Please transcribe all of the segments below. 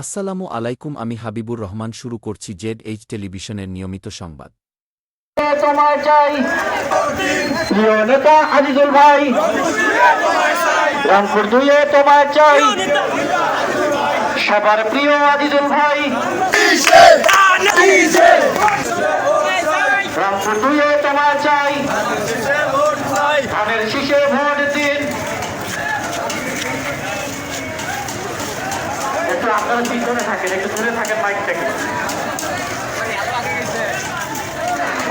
আসসালামু আলাইকুম, আমি হাবিবুর রহমান, শুরু করছি জেড এইচ টেলিভিশনের নিয়মিত সংবাদ। চাই। প্রিয় নেতা ভাই দুইয়ে তোমার চাই। সবার প্রিয় ভাই দুইয়ে তোমার চাই। আপনারা পিছনে থাকেন একটু দূরে থাকেন মাইক থেকে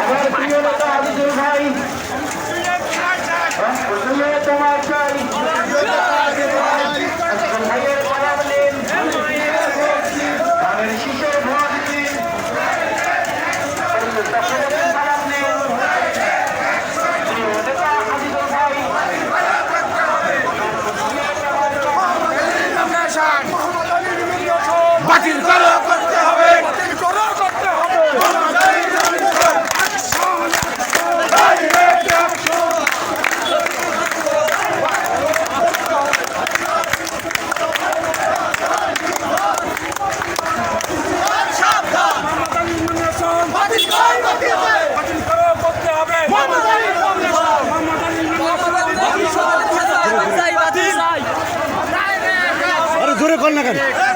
আমার প্রিয় নেতা আজিজুল ভাই বাতিল করো করতে হবে। বাতিল করো করতে হবে। করো কর না কেন?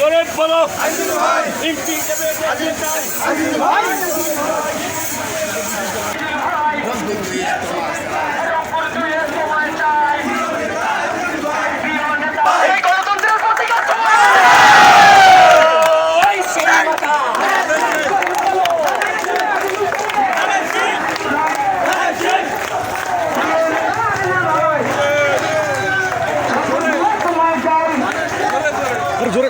গরিব বলো। ইমপি দেবে জোরে।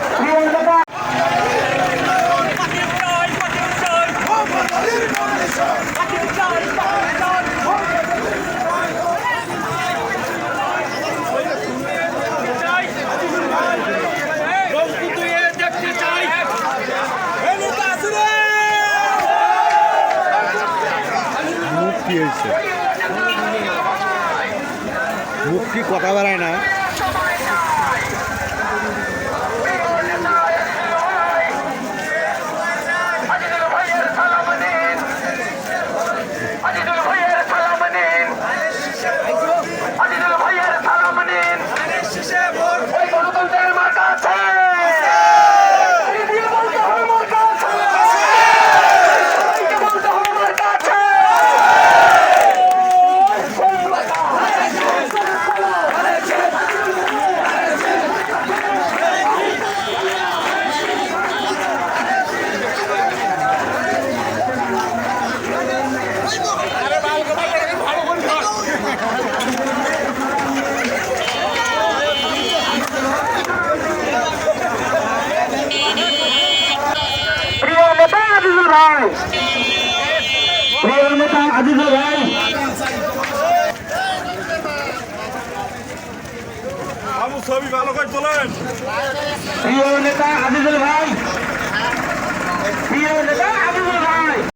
কি হয়েছে। কি কথা বেড়ায় না। প্রিয় নেতা আজিজুল ভাই। ছবি ভালো করে তোলেন প্রিয় নেতা আজিজুল ভাই। প্রিয় নেতা আজিজুল